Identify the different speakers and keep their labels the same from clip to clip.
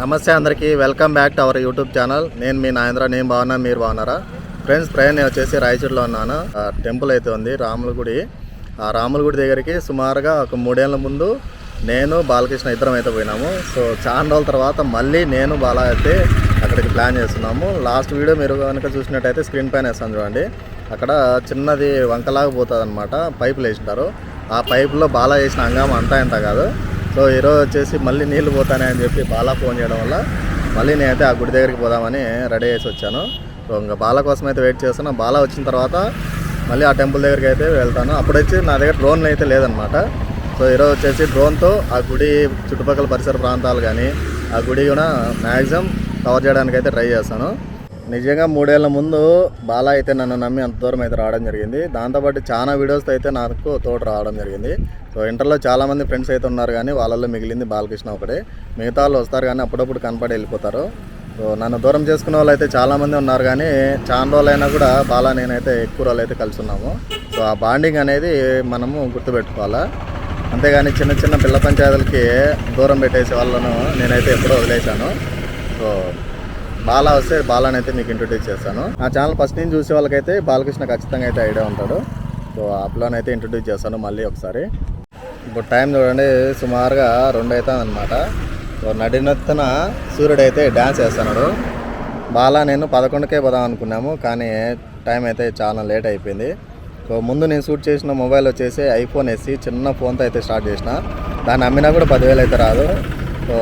Speaker 1: నమస్తే అందరికీ welcome back to our YouTube channel. నేను మీ నాయంద్ర నేను బాగున్నా మీరు బాగున్నారా? ఫ్రెండ్స్ ప్రయాణం నేను వచ్చేసి రాయచూరులో ఉన్నాను. ఆ టెంపుల్ అయితే ఉంది రాముల గుడి ఆ రాముల గుడి దగ్గరికి సుమారుగా ఒక మూడేళ్ళ ముందు నేను బాలకృష్ణ ఇద్దరం అయితే పోయినాము. సో చాలా రోజుల తర్వాత మళ్ళీ నేను బాలా అయితే అక్కడికి ప్లాన్ చేస్తున్నాము. లాస్ట్ వీడియో మీరు కనుక చూసినట్టయితే స్క్రీన్ పైన వేస్తాను చూడండి. అక్కడ చిన్నది వంకలాగా పోతుంది అనమాట పైపులు వేసినారు. ఆ పైపులో బాలా వేసిన హంగామా అంతా ఇంత కాదు. సో ఈరోజు వచ్చేసి మళ్ళీ నీళ్ళు పోతానే అని చెప్పి బాలా ఫోన్ చేయడం వల్ల మళ్ళీ నేనైతే ఆ గుడి దగ్గరికి పోదామని రెడీ చేసి వచ్చాను. సో ఇంకా బాల కోసం అయితే వెయిట్ చేస్తాను బాల వచ్చిన తర్వాత మళ్ళీ ఆ టెంపుల్ దగ్గరికి అయితే వెళ్తాను. అప్పుడు వచ్చి నా దగ్గర డ్రోన్ అయితే లేదనమాట సో ఈరోజు వచ్చేసి డ్రోన్తో ఆ గుడి చుట్టుపక్కల పరిసర ప్రాంతాలు కానీ ఆ గుడి కూడా మ్యాక్సిమం కవర్ చేయడానికి అయితే ట్రై చేస్తాను. నిజంగా మూడేళ్ళ ముందు బాలా అయితే నన్ను నమ్మి అంత దూరం అయితే రావడం జరిగింది. దాంతోపాటు చాలా వీడియోస్తో అయితే నాకు తోడు రావడం జరిగింది. సో ఇంటర్లో చాలామంది ఫ్రెండ్స్ అయితే ఉన్నారు కానీ వాళ్ళల్లో మిగిలింది బాలకృష్ణ ఒకటే. మిగతా వాళ్ళు వస్తారు కానీ అప్పుడప్పుడు కనపడి వెళ్ళిపోతారు. సో నన్ను దూరం చేసుకునే వాళ్ళు అయితే చాలామంది ఉన్నారు కానీ చాలా రోజులైనా కూడా బాలా నేనైతే ఎక్కువ రోజులు అయితే కలిసి ఉన్నాము. సో ఆ బాండింగ్ అనేది మనము గుర్తుపెట్టుకోవాలా? అంతేగాని చిన్న చిన్న పిల్ల పంచాయతీలకి దూరం పెట్టేసే వాళ్ళను నేనైతే ఎప్పుడో వదిలేశాను. సో బాలా వస్తే బాలాని అయితే మీకు ఇంట్రొడ్యూస్ చేస్తాను. నా ఛానల్ ఫస్ట్ నుంచి చూసే వాళ్ళకైతే బాలకృష్ణ ఖచ్చితంగా అయితే ఐడియా ఉంటాడు. సో అప్లోనైతే అయితే ఇంట్రొడ్యూస్ చేస్తాను మళ్ళీ ఒకసారి. ఇప్పుడు టైం చూడండి సుమారుగా రెండు అవుతుంది అనమాట సో నడినొత్తున సూర్యుడు అయితే డ్యాన్స్ చేస్తున్నాడు. బాలా నేను పదకొండుకే పోదాం అనుకున్నాము కానీ టైం అయితే చాలా లేట్ అయిపోయింది. సో ముందు నేను షూట్ చేసిన మొబైల్ వచ్చేసి ఐఫోన్ వేసి చిన్న ఫోన్తో అయితే స్టార్ట్ చేసిన. దాన్ని అమ్మినా కూడా పదివేలు అయితే రాదు. సో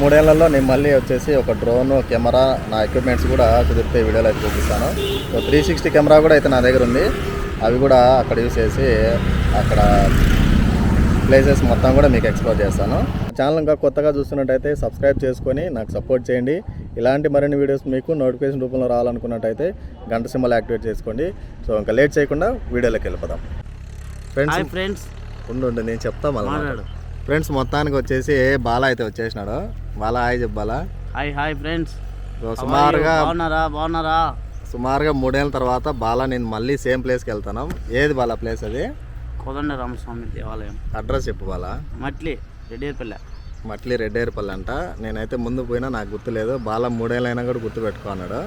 Speaker 1: మూడేళ్ళలో నేను మళ్ళీ వచ్చేసి ఒక డ్రోన్ కెమెరా నా ఎక్విప్మెంట్స్ కూడా కుదిరితే వీడియోలో అయితే చూపిస్తాను. సో త్రీ సిక్స్టీ కెమెరా కూడా అయితే నా దగ్గర ఉంది. అవి కూడా అక్కడ యూస్ చేసి అక్కడ ప్లేసెస్ మొత్తం కూడా మీకు ఎక్స్ప్లోర్ చేస్తాను. ఛానల్ ఇంకా కొత్తగా చూస్తున్నట్టయితే సబ్స్క్రైబ్ చేసుకొని నాకు సపోర్ట్ చేయండి. ఇలాంటి మరిన్ని వీడియోస్ మీకు నోటిఫికేషన్ రూపంలో రావాలనుకున్నట్టయితే గంట సింబల్ యాక్టివేట్ చేసుకోండి. సో ఇంకా లేట్ చేయకుండా వీడియోలోకి వెళ్ళిపోదాం. ఫ్రెండ్స్
Speaker 2: ఫ్రెండ్స్
Speaker 1: ఉండు నేను చెప్తా మళ్ళీ. ఫ్రెండ్స్ మొత్తానికి వచ్చేసి బాలా అయితే వచ్చేసినాడు. బాలా హాయ్ చెప్పాలా?
Speaker 2: Hi hi friends.
Speaker 1: సుమారుగా
Speaker 2: బాగున్నారా? బాగున్నారా?
Speaker 1: సుమారుగా మూడేళ్ళ తర్వాత బాలా నేను మళ్ళీ సేమ్ ప్లేస్కి వెళ్తాను ఏది బాలా ప్లేస్ అది?
Speaker 2: కోదండ రామస్వామి దేవాలయం.
Speaker 1: అడ్రస్ చెప్పు బాలా.
Speaker 2: మట్లి రెడ్డిపల్లె
Speaker 1: మట్లి రెడ్డేరుపల్లి అంట. నేనైతే ముందు పోయినా నాకు గుర్తులేదు. బాల మూడేళ్ళైనా కూడా గుర్తు పెట్టుకున్నాడు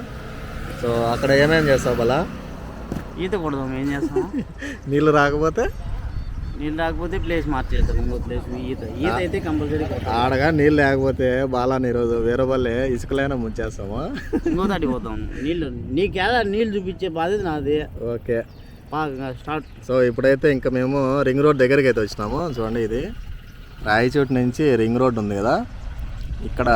Speaker 1: సో అక్కడ ఏమేం చేస్తావు బాలా?
Speaker 2: ఈత కొడదాం ఏం చేస్తాం?
Speaker 1: నీళ్ళు రాకపోతే?
Speaker 2: నీళ్ళు రాకపోతే ప్లేస్ మార్చేస్తాం ఇంకో ప్లేస్ ఈత. ఈత అయితే కంపల్సరీ
Speaker 1: ఆడగా నీళ్ళు లేకపోతే బాలాని ఈరోజు వేరే వాళ్ళే ఇసుకలైనా ముంచేస్తాము?
Speaker 2: ఇంకో దాటి పోతాం. నీళ్ళు నీకేదా నీళ్ళు చూపించే బాధ్యత నాది.
Speaker 1: ఓకే.
Speaker 2: బాగా స్టార్ట్
Speaker 1: సో ఇప్పుడైతే ఇంకా మేము రింగ్ రోడ్ దగ్గరికి అయితే వచ్చినాము. చూడండి ఇది. రాయచోటి నుంచి రింగ్ రోడ్ ఉంది కదా. ఇక్కడ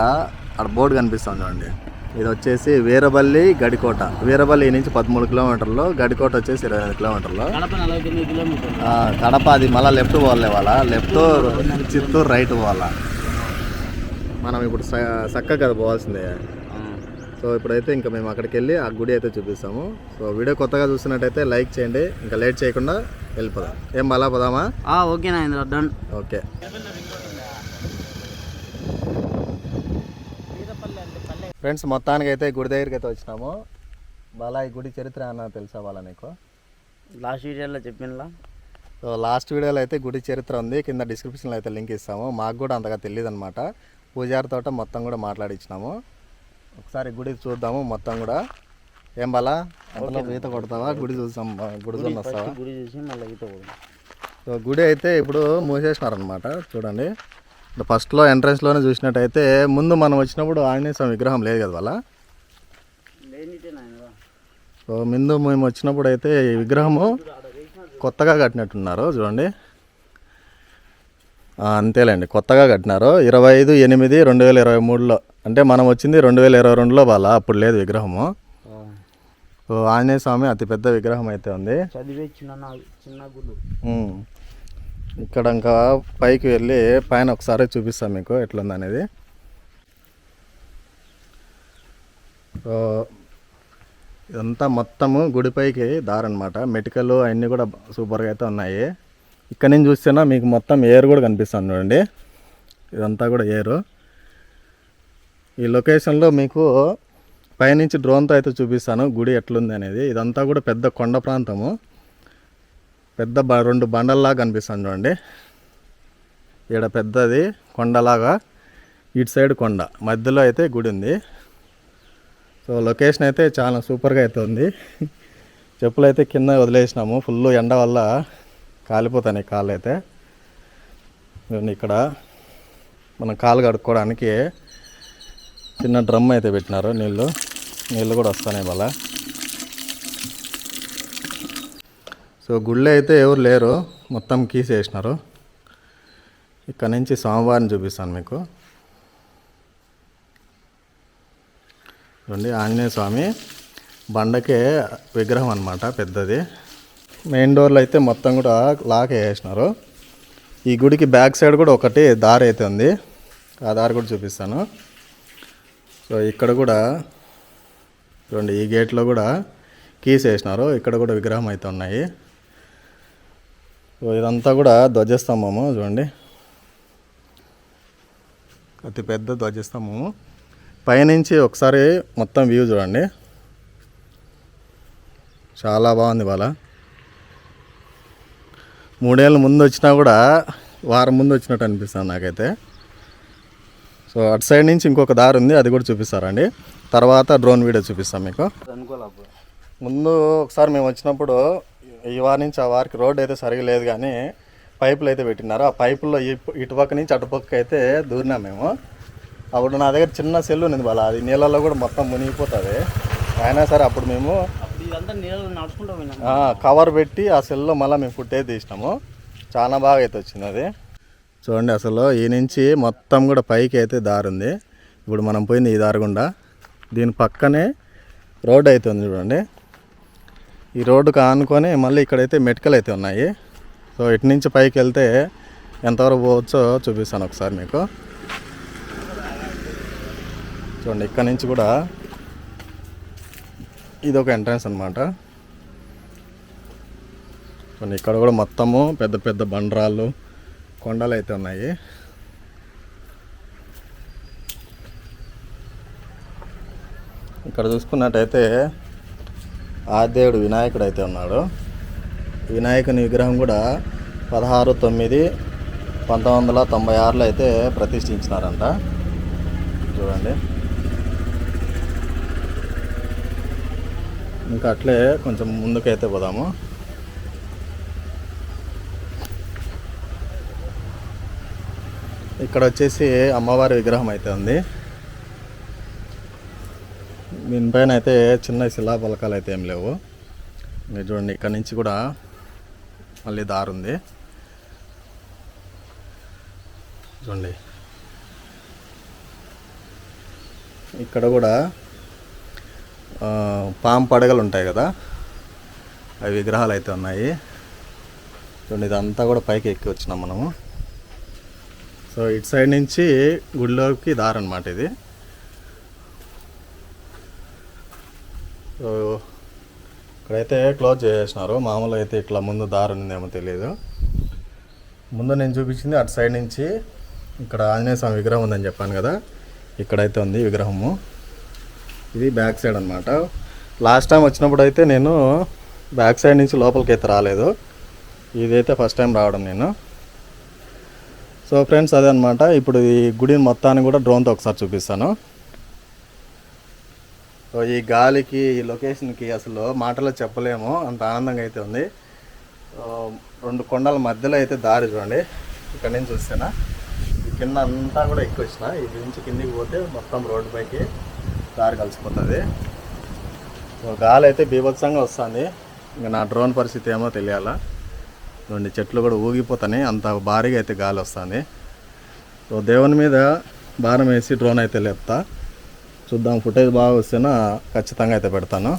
Speaker 1: అక్కడ బోర్డు కనిపిస్తుంది చూడండి. ఇది వచ్చేసి వీరబల్లి గడికోట. వీరబల్లి నుంచి పదమూడు కిలోమీటర్లు గడికోట వచ్చేసి ఇరవై ఐదు కిలోమీటర్లు.
Speaker 2: కడప
Speaker 1: అది మళ్ళీ లెఫ్ట్ పోవాలి వాళ్ళ. లెఫ్ట్ చిత్తూరు రైట్ పోవాలా మనం ఇప్పుడు చక్కగా కదా పోవాల్సిందే. సో ఇప్పుడైతే ఇంకా మేము అక్కడికి వెళ్ళి ఆ గుడి అయితే చూపిస్తాము. సో వీడియో కొత్తగా చూస్తున్నట్టయితే లైక్ చేయండి. ఇంకా లేట్ చేయకుండా వెళ్ళిపోదాం. ఏం బాలా పోదామా
Speaker 2: ఓకే డన్.
Speaker 1: ఓకే. ఫ్రెండ్స్ మొత్తానికి అయితే గుడి దగ్గరికి అయితే వచ్చినాము. బాలా ఈ గుడి చరిత్ర అన్న తెలుసా బాలా నీకు?
Speaker 2: లాస్ట్ వీడియోలో చెప్పినలా?
Speaker 1: సో లాస్ట్ వీడియోలో అయితే గుడి చరిత్ర ఉంది. కింద డిస్క్రిప్షన్లో అయితే లింక్ ఇస్తాము. మాకు కూడా అంతగా తెలియదు అనమాట పూజారి తోట మొత్తం కూడా మాట్లాడిచ్చినాము. ఒకసారి గుడి చూద్దాము మొత్తం కూడా. ఏం బాలా? అంతలో ఈత కొడతావా? గుడి చూస్తాం గుడి చూడండి వస్తావా
Speaker 2: గుడి చూసి మళ్ళీ ఈత కొడదాం.
Speaker 1: సో గుడి అయితే ఇప్పుడు మూసేసినారనమాట చూడండి. ఫస్ట్లో ఎంట్రన్స్లోనే చూసినట్టయితే ముందు మనం వచ్చినప్పుడు ఆంజనేయ స్వామి విగ్రహం లేదు కదా వాళ్ళ? సో ముందు మేము వచ్చినప్పుడు అయితే ఈ విగ్రహము కొత్తగా కట్టినట్టున్నారు చూడండి. అంతేలేండి కొత్తగా కట్టినారు. ఇరవై ఐదు ఎనిమిది రెండు వేల ఇరవై మూడులో. అంటే మనం వచ్చింది రెండు వేల ఇరవై రెండులో వాళ్ళ అప్పుడు లేదు విగ్రహము. ఆంజనేయ స్వామి అతిపెద్ద విగ్రహం అయితే ఉంది. ఇక్కడ ఇంకా పైకి వెళ్ళి పైన ఒకసారి చూపిస్తాను మీకు ఎట్లుంది అనేది. సో ఇదంతా మొత్తము గుడిపైకి దారనమాట మెటికలు అన్నీ కూడా సూపర్గా అయితే ఉన్నాయి. ఇక్కడ నుంచి చూస్తేనా మీకు మొత్తం ఏర్ కూడా కనిపిస్తుంది చూడండి. ఇదంతా కూడా ఏరు. ఈ లొకేషన్లో మీకు పైనుంచి డ్రోన్తో అయితే చూపిస్తాను గుడి ఎట్లుంది అనేది. ఇదంతా కూడా పెద్ద కొండ ప్రాంతము. పెద్ద బ రెండు బండల్లాగా కనిపిస్తుంది చూడండి. ఈడ పెద్దది కొండలాగా ఇటు సైడ్ కొండ మధ్యలో అయితే గుడి ఉంది. సో లొకేషన్ అయితే చాలా సూపర్గా అయితే ఉంది. చెప్పులు అయితే కింద వదిలేసినాము. ఫుల్ ఎండ వల్ల కాలిపోతాయి కాళ్ళు అయితే. ఇక్కడ మనం కాలు కడుక్కోవడానికి చిన్న డ్రమ్ అయితే పెట్టినారు నీళ్ళు. నీళ్ళు కూడా వస్తున్నాయి మళ్ళా. సో గుళ్ళో అయితే ఎవరు లేరు. మొత్తం కీస్ వేసినారు ఇక్కడ నుంచి సోమవారం చూపిస్తాను మీకు. చూడండి ఆంజనేయ స్వామి బండకే విగ్రహం అనమాట పెద్దది. మెయిన్ డోర్లో అయితే మొత్తం కూడా లాక్ వేసినారు ఈ గుడికి బ్యాక్ సైడ్ కూడా ఒకటి దారి అయితే ఉంది. ఆ దారి కూడా చూపిస్తాను. సో ఇక్కడ కూడా చూడండి ఈ గేట్లో కూడా కీస్ వేసినారు ఇక్కడ కూడా విగ్రహం అయితే ఉన్నాయి. సో ఇదంతా కూడా ధ్వజస్తంభము చూడండి. అతి పెద్ద ధ్వజస్తంభము. పైనుంచి ఒకసారి మొత్తం వ్యూ చూడండి. చాలా బాగుంది వాళ్ళ మూడేళ్ళ ముందు వచ్చినా కూడా వారం ముందు వచ్చినట్టు అనిపిస్తుంది నాకైతే. సో అటు సైడ్ నుంచి ఇంకొక దారి ఉంది అది కూడా చూపిస్తారండి. తర్వాత డ్రోన్ వీడియో చూపిస్తాం మీకు. ముందు ఒకసారి మేము వచ్చినప్పుడు ఈ వారి నుంచి ఆ వారికి రోడ్ అయితే సరిగా లేదు కానీ పైపులు అయితే పెట్టినారు. ఆ పైపుల్లో ఇటు- ఇటుపక్క నుంచి అటుపక్క అయితే దూరినాం మేము. అప్పుడు నా దగ్గర చిన్న సెల్ ఉంది వాళ్ళ అది నీళ్ళల్లో కూడా మొత్తం మునిగిపోతుంది. అయినా సరే అప్పుడు మేము కవర్ పెట్టి ఆ సెల్లో మళ్ళీ మేము ఫుటేజ్ తీసినాము. చాలా బాగా అయితే వచ్చింది అది. చూడండి అసలు ఈ నుంచి మొత్తం కూడా పైకి అయితే దారి ఉంది. ఇప్పుడు మనం పోయింది ఈ దారి గుండా. దీని పక్కనే రోడ్ అయితే ఉంది చూడండి. ఈ రోడ్డుకు ఆనుకొని మళ్ళీ ఇక్కడైతే మెటికలు అయితే ఉన్నాయి. సో ఇటు నుంచి పైకి వెళ్తే ఎంతవరకు పోవచ్చో చూపిస్తాను ఒకసారి మీకు. చూడండి ఇక్కడ నుంచి కూడా ఇది ఒక ఎంట్రన్స్ అనమాట చూడండి ఇక్కడ కూడా మొత్తము పెద్ద పెద్ద బండరాళ్ళు కొండలు అయితే ఉన్నాయి. ఇక్కడ చూసుకున్నట్టయితే ఆదిదేవుడు వినాయకుడు అయితే ఉన్నాడు. వినాయకుని విగ్రహం కూడా పదహారు తొమ్మిది పంతొమ్మిది వందల తొంభై ఆరులో అయితే ప్రతిష్ఠించినారంట. చూడండి. ఇంకా అట్లే కొంచెం ముందుకైతే పోదాము. ఇక్కడ వచ్చేసి అమ్మవారి విగ్రహం అయితే ఉంది. దీనిపైన అయితే చిన్న శిలా పలకాలు అయితే ఏం లేవు. మీరు చూడండి ఇక్కడ నుంచి కూడా మళ్ళీ దారి ఉంది. చూడండి. ఇక్కడ కూడా పాము పడగలు ఉంటాయి కదా అవి విగ్రహాలు అయితే ఉన్నాయి. చూడండి ఇదంతా కూడా పైకి ఎక్కి వచ్చినాం మనము. సో ఇటు సైడ్ నుంచి గుడిలోకి దారి అనమాట ఇది. సో ఇక్కడైతే క్లోజ్ చేసేసినారు. మామూలుగా అయితే ఇట్లా ముందు దారి ఉందేమో తెలియదు ముందు నేను చూపించింది అటు సైడ్ నుంచి ఇక్కడ ఆంజనేయ స్వామి విగ్రహం ఉందని చెప్పాను కదా. ఇక్కడైతే ఉంది విగ్రహము. ఇది బ్యాక్ సైడ్ అనమాట లాస్ట్ టైం వచ్చినప్పుడు అయితే నేను బ్యాక్ సైడ్ నుంచి లోపలికి అయితే రాలేదు. ఇదైతే ఫస్ట్ టైం రావడం నేను. సో ఫ్రెండ్స్ అదే అనమాట ఇప్పుడు ఈ గుడిని మొత్తాన్ని కూడా డ్రోన్తో ఒకసారి చూపిస్తాను. సో ఈ గాలికి ఈ లొకేషన్కి అసలు మాటలో చెప్పలేము. అంత ఆనందంగా అయితే ఉంది. రెండు కొండల మధ్యలో అయితే దారి చూడండి. ఇక్కడ నుంచి చూస్తేనా ఈ కింద అంతా కూడా ఎక్కువ వచ్చిన. ఇది నుంచి కిందికి పోతే మొత్తం రోడ్డు పైకి దారి కలిసిపోతుంది. గాలి అయితే బీభత్సంగా వస్తుంది. ఇంకా నా డ్రోన్ పరిస్థితి ఏమో తెలియాలా. రెండు చెట్లు కూడా ఊగిపోతున్నాయి. అంత భారీగా అయితే గాలి వస్తుంది. సో దేవుని మీద భారం వేసి డ్రోన్ అయితే లేపుతా. చూద్దాం. ఫుటేజ్ బాగా వస్తేనా ఖచ్చితంగా అయితే పెడతాను.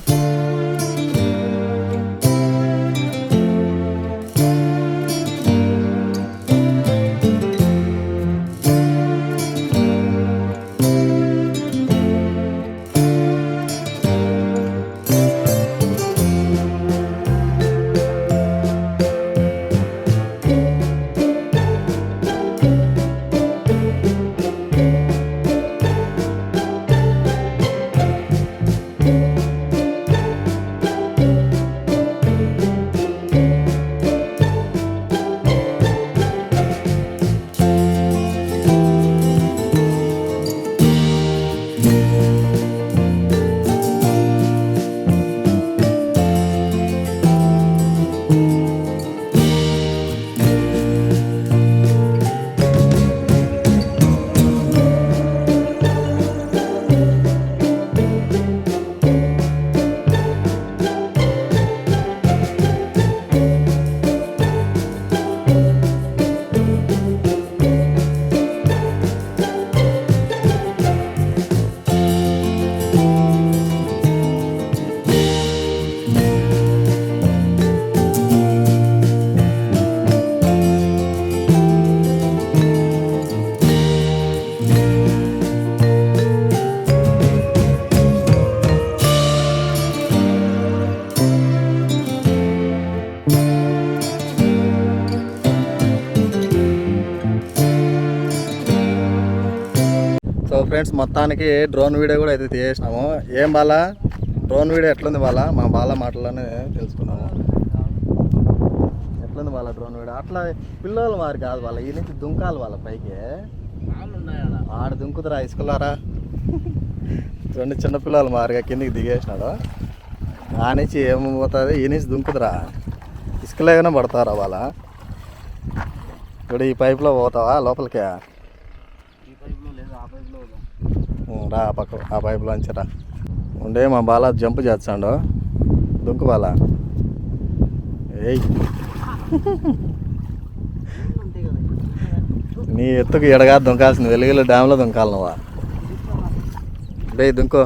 Speaker 1: ఫ్రెండ్స్ మొత్తానికి డ్రోన్ వీడియో కూడా అయితే తీసేసినాము. ఏం బాలా? డ్రోన్ వీడియో ఎట్లుంది బాల? మా బాల మాటల్లోనే తెలుసుకున్నాము. ఎట్లుంది బాల డ్రోన్ వీడియో? అట్లా పిల్లలు మారి కాదు వాళ్ళ ఈ నుంచి దుంకాలి వాళ్ళ పైకి.
Speaker 2: ఉన్నాయి ఆడ
Speaker 1: దుంకుతురా ఇసుకులారా రెండు చిన్న పిల్లలు మారిగా కిందికి దిగేసినాడు. ఆ నుంచి ఏమైపోతుంది ఈ నుంచి దుంకుతురా? ఇసుకలేగానే పడతారా వాళ్ళ ఇప్పుడు ఈ పైప్లో పోతావా? లోపలికి?
Speaker 2: ఈ పైపులో లేదు ఆ పైప్లో
Speaker 1: రా ఆ పక్క ఆ పైపులోంచి రా. ఉండే మా బాల జంప్ చేస్తాడు. దుంకు బాల. ఏయ్. నీ ఎత్తుకు ఎడగా దుంకాల్సింది వెలుగుల డ్యామ్లో దుంకాలి నువ్వా. డే దుంకో.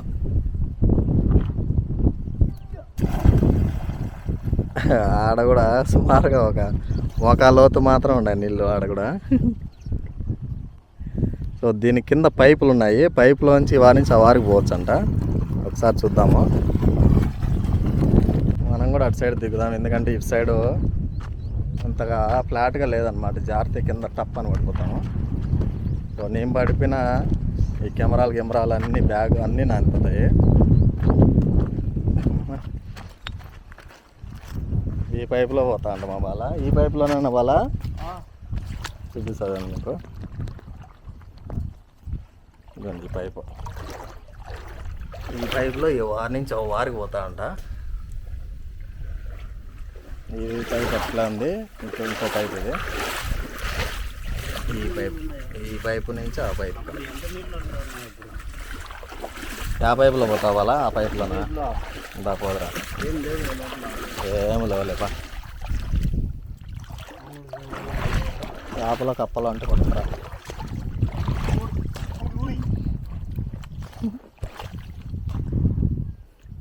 Speaker 1: ఆడ కూడా సుమారుగా ఒక ఒక లోతు మాత్రం ఉండే నీళ్ళు ఆడ కూడా. సో దీని కింద పైపులు ఉన్నాయి. పైపులోంచి వారి నుంచి ఆ వారికి పోవచ్చు అంట ఒకసారి చూద్దాము. మనం కూడా అటు సైడ్ దిగుదాం. ఎందుకంటే ఇటు సైడు అంతగా ఫ్లాట్గా లేదనమాట జాగ్రత్త కింద టప్ అని పడిపోతాము. సో నేను పడిపోయిన ఈ కెమెరాలు కెమెరాలు అన్నీ బ్యాగ్ అన్నీ నానిపోతాయి. ఈ పైపులో పోతా అంట మా బాల. ఈ పైపులోనే బాల? చూపిస్తుంది మీకు ఈ పైపు. ఈ పైపులో ఈ వారి నుంచి ఓ వారికి పోతా అంట ఈ పైప్ అట్లా ఉంది. ఇంకో ఇంకో పైప్ ఇది. ఈ పైప్ ఈ పైపు నుంచి ఆ పైప్. ఆ పైపులో పోతావు వాళ్ళ ఆ పైపులోనా? దా పోదరా.
Speaker 2: ఏం
Speaker 1: లేవలేపా చేపలు కప్పలు అంటే పడుతుందా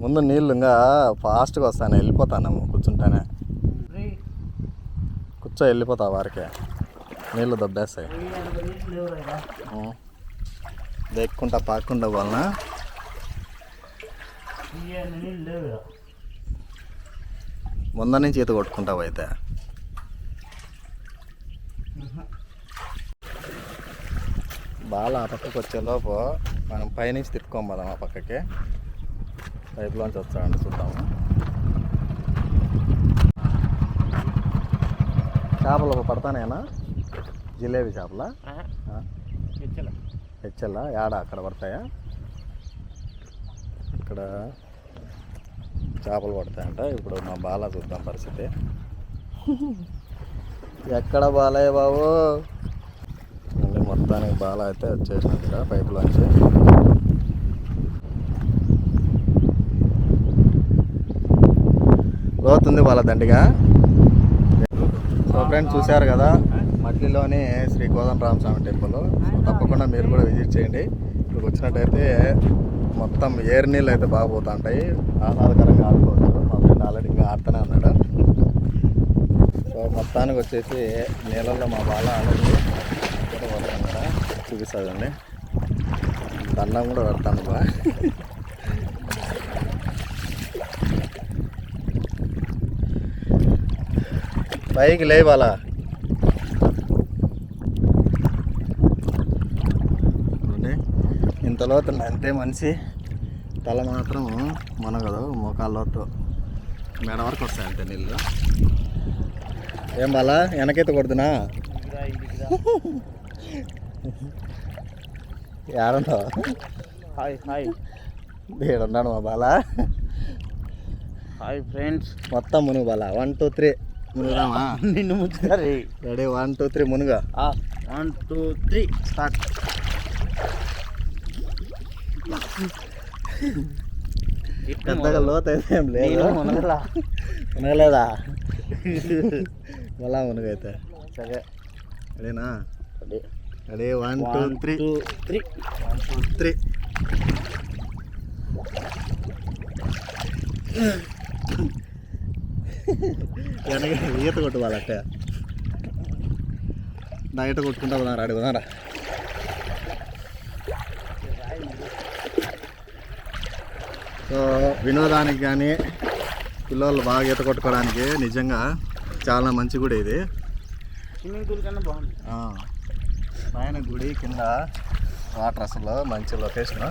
Speaker 1: ముందు నీళ్ళు ఇంకా ఫాస్ట్గా వస్తాను వెళ్ళిపోతాను కూర్చుంటానే. కూర్చో వెళ్ళిపోతావు వారికి. నీళ్ళు దొబ్బేస్తాయి.
Speaker 2: రేయ్, అక్కడ
Speaker 1: దేక్కుంటా పాక్కుంటా వలన
Speaker 2: ఈ
Speaker 1: నుంచి ఈత కొట్టుకుంటావు అయితే బాగా ఆ పక్కకు వచ్చేలోపు మనం పైనుంచి తిప్పుకోమదాం ఆ పక్కకి. పైపులోంచి వస్తాడండి చూద్దాము చేపలు పడతానేనా? జిలేబీ చేపలా. హెచ్ఎల్లా యాడ? అక్కడ పడతాయా? ఇక్కడ చేపలు పడతాయంట. ఇప్పుడు మా బాల చూద్దాం పరిస్థితి. ఎక్కడ బాలయ్య బాబు? మళ్ళీ మొత్తానికి బాల అయితే వచ్చేసినట్టు ఇక్కడ పైపులోంచి. లోతుంది వాళ్ళ దండిగా. సో ఫ్రెండ్స్ చూశారు కదా మట్టిలోని శ్రీ కోదండరామ రామస్వామి టెంపుల్ తప్పకుండా మీరు కూడా విజిట్ చేయండి. ఇక్కడికి వచ్చినట్టయితే మొత్తం ఏర్ నీళ్ళు అయితే బాగా పోతా ఉంటాయి. ఆహ్లాదకరంగా ఆడుకోవచ్చు. మా ఫ్రెండ్ ఆల్రెడీ ఇంకా ఆడుతూనే ఉన్నాడు. సో మొత్తానికి వచ్చేసి నీళ్ళల్లో మా బాల ఆల్రెడీ చూపిస్తుందండి దండం కూడా పెడతాను బా. పైకి లేవాలా ఇంత లోతు అంతే మనిషి తల మాత్రం మునగదు మోకాళ్ళ లోతు మెడ వరకు వస్తాయి అంతే నీళ్ళు. ఏం బాలా వెనకైతే కొడుతున్నా. ఏడున్నావు
Speaker 2: హాయ్ హాయ్.
Speaker 1: ఏడున్నాడు మా బాల.
Speaker 2: Hi friends.
Speaker 1: మొత్తం మునుగు బాల. One two three. మునుగుదామా
Speaker 2: నిన్ను ముంచుతారే
Speaker 1: రెడీ వన్ టూ త్రీ మునుగా
Speaker 2: వన్ టూ త్రీ స్టార్ట్
Speaker 1: పెద్దగా లోతు అయితే ఏం లేదు
Speaker 2: మునగలా
Speaker 1: మునగలేదా మళ్ళా మునుగైతే సరే రెడీనా ready one two
Speaker 2: one
Speaker 1: three
Speaker 2: two three
Speaker 1: one two three వెనక ఈత కొట్టు వాళ్ళట్టే నా ఈత కొట్టుకుంటా పోదాం రాడి పోదాం రా. సో వినోదానికి కానీ పిల్లలు బాగా ఈత కొట్టుకోవడానికి నిజంగా చాలా మంచి గుడి ఇది.
Speaker 2: స్విమ్మింగ్ పూల్ కన్నా బాగుంది.
Speaker 1: పైన గుడి కింద వాటర్ అసలు మంచి లొకేషన్.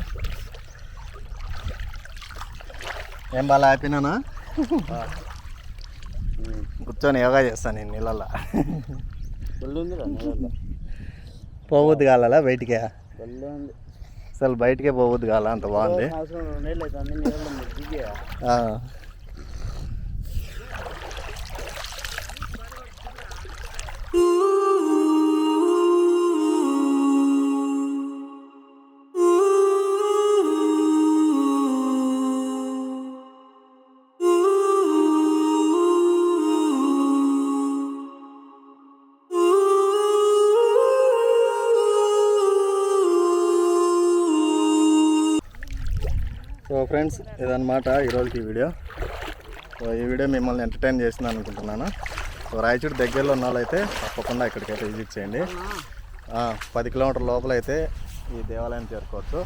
Speaker 1: ఏం బాగా హ్యాపీనా కూర్చొని యోగా చేస్తాను నేను నీళ్ళల్లో. పోవద్దు కావాలా బయటికే? అసలు బయటికే పోవద్దు కావాలా అంత బాగుంది. ఫ్రెండ్స్ ఇదన్నమాట ఈరోజుకి వీడియో. సో ఈ వీడియో మిమ్మల్ని ఎంటర్టైన్ చేసింది అనుకుంటున్నాను. సో రాయచూడు దగ్గరలో ఉన్న వాళ్ళైతే తప్పకుండా ఇక్కడికైతే విజిట్ చేయండి. పది కిలోమీటర్ లోపల అయితే ఈ దేవాలయం చేరుకోవచ్చు.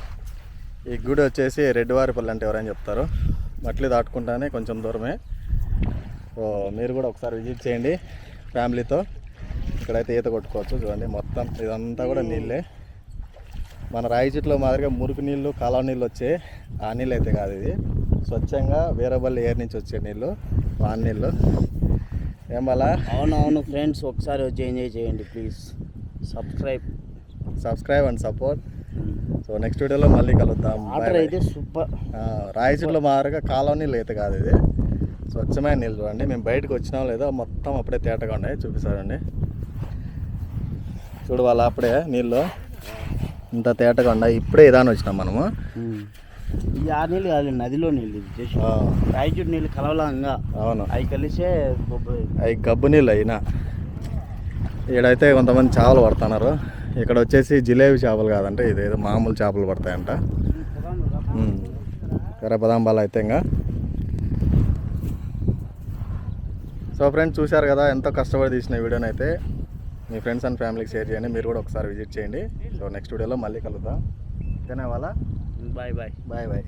Speaker 1: ఈ గుడి వచ్చేసి రెడ్డివారిపల్లి అంటే ఎవరైనా చెప్తారు. మట్లీ దాటుకుంటానే కొంచెం దూరమే. సో మీరు కూడా ఒకసారి విజిట్ చేయండి ఫ్యామిలీతో. ఇక్కడైతే ఈత కొట్టుకోవచ్చు చూడండి. మొత్తం ఇదంతా కూడా నీళ్ళే. మన రాయి చెట్లో మాదిరిగా మురికి నీళ్ళు కాలువ నీళ్ళు వచ్చే ఆ నీళ్ళు అయితే కాదు ఇది. స్వచ్ఛంగా వేరేబల్లి ఏర్ నుంచి వచ్చే నీళ్ళు వాన్ నీళ్ళు. ఏం వల్ల
Speaker 2: అవునవును ఫ్రెండ్స్ ఒకసారి వచ్చి ఎంజాయ్ చేయండి please. Subscribe.
Speaker 1: Subscribe and support. So next వీడియోలో మళ్ళీ కలుద్దాం.
Speaker 2: వాటర్. అయితే సూపర్
Speaker 1: ఆ, రాయి చెట్లో మాదిరిగా కాలువ నీళ్ళు అయితే కాదు ఇది. స్వచ్ఛమైన నీళ్ళు చూడండి. మేము బయటకు వచ్చినాం లేదో మొత్తం అప్పుడే తేటగా ఉన్నాయి. చూపిస్తారండి. చూడు వాళ్ళు అప్పుడే నీళ్ళు. ఇంత తేటగా ఉన్నాయి ఇప్పుడే ఇదాని వచ్చినాం మనము.
Speaker 2: ఈ ఆ నీళ్ళు కాదు నదిలో నీళ్ళు ఇది రాయచూడు నీళ్ళు కలవలంగా.
Speaker 1: అవును.
Speaker 2: అవి కలిసే
Speaker 1: అవి గబ్బు నీళ్ళు అయినా. ఈడైతే కొంతమంది చేపలు పడుతున్నారు. ఇక్కడ వచ్చేసి జిలేబీ చేపలు కాదంటే ఇదేదో మామూలు చేపలు పడతాయంట. సరే పదాం బాల అయితే ఇంకా. సో ఫ్రెండ్స్ చూశారు కదా ఎంతో కష్టపడి తీసిన వీడియోని అయితే మీ ఫ్రెండ్స్ అండ్ ఫ్యామిలీకి షేర్ చేయండి. మీరు కూడా ఒకసారి విజిట్ చేయండి. సో నెక్స్ట్ వీడియోలో మళ్ళీ కలుద్దాం. ఓకేనా వాళ్ళ?
Speaker 2: Bye bye
Speaker 1: bye bye